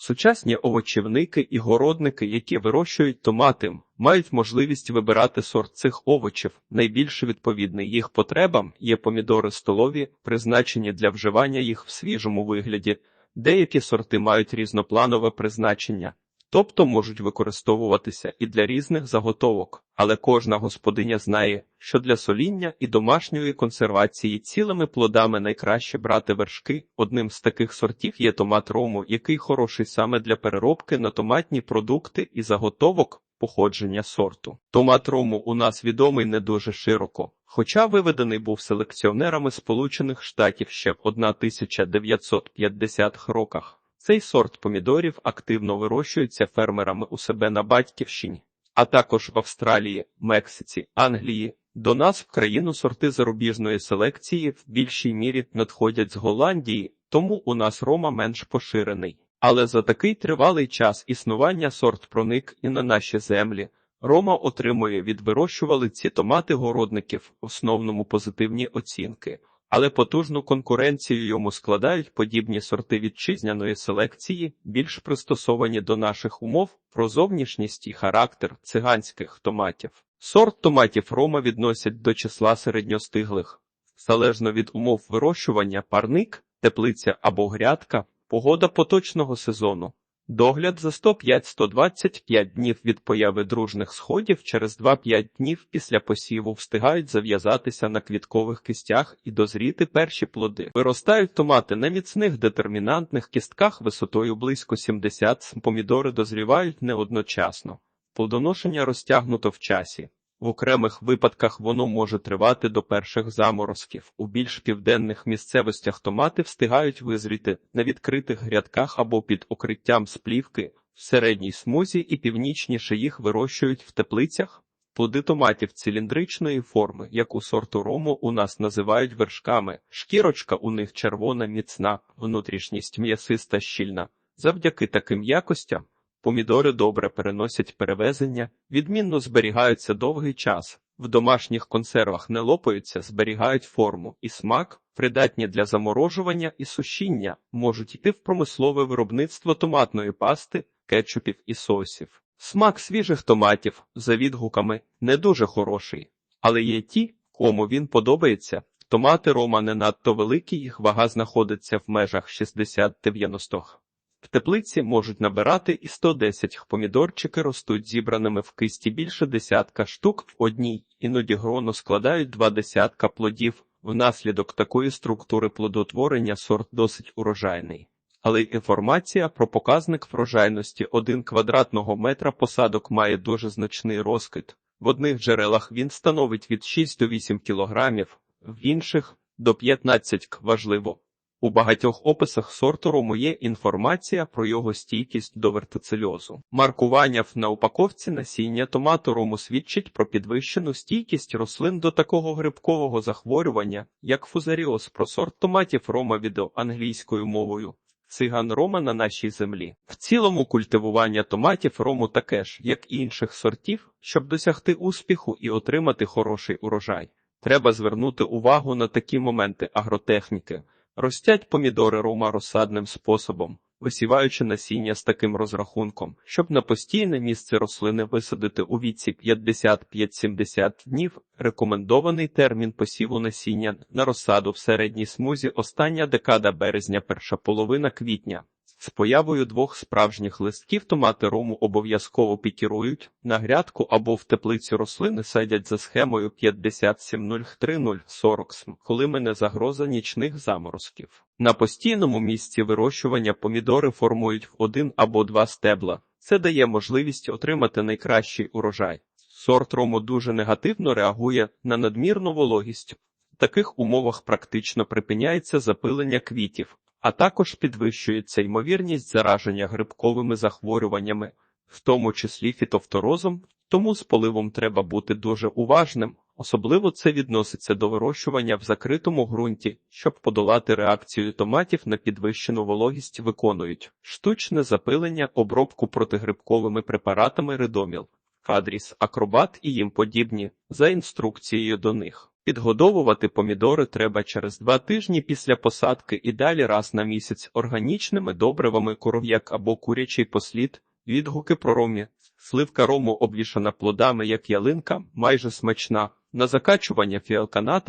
Сучасні овочівники і городники, які вирощують томати, мають можливість вибирати сорт цих овочів. Найбільше відповідний їх потребам є помідори столові, призначені для вживання їх в свіжому вигляді. Деякі сорти мають різнопланове призначення, тобто можуть використовуватися і для різних заготовок, але кожна господиня знає, що для соління і домашньої консервації цілими плодами найкраще брати вершки. Одним з таких сортів є томат рому, який хороший саме для переробки на томатні продукти і заготовок походження сорту. Томат рому у нас відомий не дуже широко, хоча виведений був селекціонерами Сполучених Штатів ще в 1950-х роках. Цей сорт помідорів активно вирощується фермерами у себе на батьківщині, а також в Австралії, Мексиці, Англії. До нас в країну сорти зарубіжної селекції в більшій мірі надходять з Голландії, тому у нас рома менш поширений. Але за такий тривалий час існування сорт проник і на наші землі. Рома отримує від вирощувалиці томати городників основному позитивні оцінки, але потужну конкуренцію йому складають подібні сорти вітчизняної селекції, більш пристосовані до наших умов про зовнішність і характер циганських томатів. Сорт томатів Рома відносять до числа середньостиглих, залежно від умов вирощування, парник, теплиця або грядка, погода поточного сезону. Догляд за 105-125 днів від появи дружних сходів через 2-5 днів після посіву встигають зав'язатися на квіткових кістях і дозріти перші плоди. Виростають томати на міцних детермінантних кістках висотою близько 70. Помідори дозрівають не одночасно. Плодоношення розтягнуто в часі. В окремих випадках воно може тривати до перших заморозків. У більш південних місцевостях томати встигають визріти на відкритих грядках або під укриттям сплівки, в середній смузі і північніше їх вирощують в теплицях. Плоди томатів циліндричної форми, яку сорту рому у нас називають вершками. Шкірочка у них червона, міцна, внутрішність м'ясиста щільна. Завдяки таким якостям Помідори добре переносять перевезення, відмінно зберігаються довгий час, в домашніх консервах не лопаються, зберігають форму і смак, придатні для заморожування і сушіння, можуть йти в промислове виробництво томатної пасти, кетчупів і сосів. Смак свіжих томатів, за відгуками, не дуже хороший, але є ті, кому він подобається. Томати рома не надто великі, їх вага знаходиться в межах 60-90 в теплиці можуть набирати і 110 помідорчики ростуть зібраними в кисті більше десятка штук в одній, іноді гроно складають два десятка плодів. Внаслідок такої структури плодотворення сорт досить урожайний. Але інформація про показник врожайності 1 квадратного метра посадок має дуже значний розкид. В одних джерелах він становить від 6 до 8 кілограмів, в інших до 15. Важливо, у багатьох описах сорту рому є інформація про його стійкість до вертицельозу. Маркування на упаковці насіння томату рому свідчить про підвищену стійкість рослин до такого грибкового захворювання, як фузаріоз про сорт томатів рома відео англійською мовою. Циган рома на нашій землі. В цілому культивування томатів рому таке ж, як і інших сортів, щоб досягти успіху і отримати хороший урожай. Треба звернути увагу на такі моменти агротехніки. Ростять помідори рома розсадним способом, висіваючи насіння з таким розрахунком, щоб на постійне місце рослини висадити у віці 55-70 днів. Рекомендований термін посіву насіння на розсаду в середній смузі остання декада березня, перша половина квітня. З появою двох справжніх листків томати рому обов'язково пікірують, на грядку або в теплицю рослини садять за схемою 570340 см, коли мене загроза нічних заморозків. На постійному місці вирощування помідори формують в один або два стебла. Це дає можливість отримати найкращий урожай. Сорт рому дуже негативно реагує на надмірну вологість. В таких умовах практично припиняється запилення квітів а також підвищується ймовірність зараження грибковими захворюваннями, в тому числі фітофторозом, тому з поливом треба бути дуже уважним. Особливо це відноситься до вирощування в закритому ґрунті, щоб подолати реакцію томатів на підвищену вологість, виконують штучне запилення, обробку протигрибковими препаратами редоміл, адріс, акробат і їм подібні за інструкцією до них. Підгодовувати помідори треба через два тижні після посадки і далі раз на місяць органічними добривами коров'як або курячий послід. Відгуки про ромі. Сливка рому обвішана плодами, як ялинка, майже смачна. На закачування фіалка на.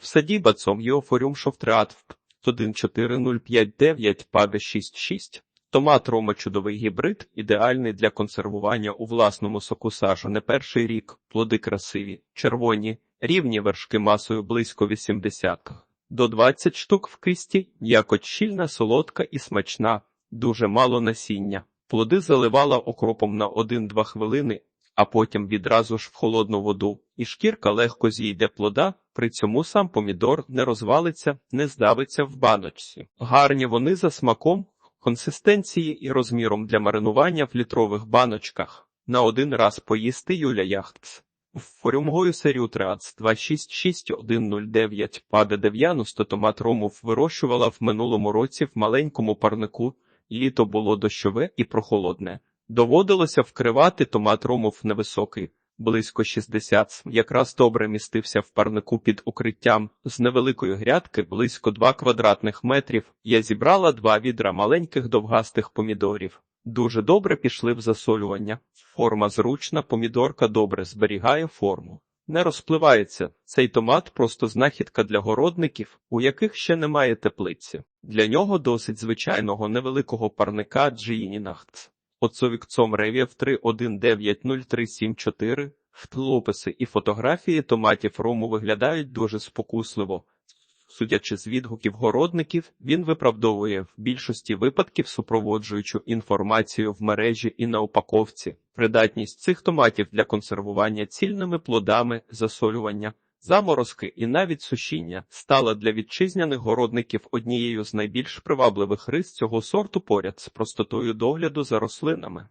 В саді бацом Йофоріум шовтреат 14059 паде 66. Томат рома чудовий гібрид, ідеальний для консервування у власному соку сажу не перший рік. Плоди красиві, червоні, рівні вершки масою близько 80 до 20 штук в кисті, якоть щільна, солодка і смачна, дуже мало насіння. Плоди заливала окропом на 1-2 хвилини, а потім відразу ж в холодну воду, і шкірка легко зійде плода, при цьому сам помідор не розвалиться, не здавиться в баночці. Гарні вони за смаком, консистенції і розміром для маринування в літрових баночках. На один раз поїсти Юля Яхтс. Форюмгою серію Трац 266109 паде 90 томат ромов вирощувала в минулому році в маленькому парнику. Літо було дощове і прохолодне. Доводилося вкривати томат ромов невисокий, близько 60 см, якраз добре містився в парнику під укриттям. З невеликої грядки, близько 2 квадратних метрів, я зібрала два відра маленьких довгастих помідорів. Дуже добре пішли в засолювання. Форма зручна, помідорка добре зберігає форму. Не розпливається. Цей томат просто знахідка для городників, у яких ще немає теплиці. Для нього досить звичайного невеликого парника Джиїнінахц. Оцовікцом Ревєв 3190374 Втлописи і фотографії томатів рому виглядають дуже спокусливо. Судячи з відгуків городників, він виправдовує в більшості випадків супроводжуючу інформацію в мережі і на упаковці. Придатність цих томатів для консервування цільними плодами, засолювання, заморозки і навіть сушіння стала для вітчизняних городників однією з найбільш привабливих рис цього сорту поряд з простотою догляду за рослинами.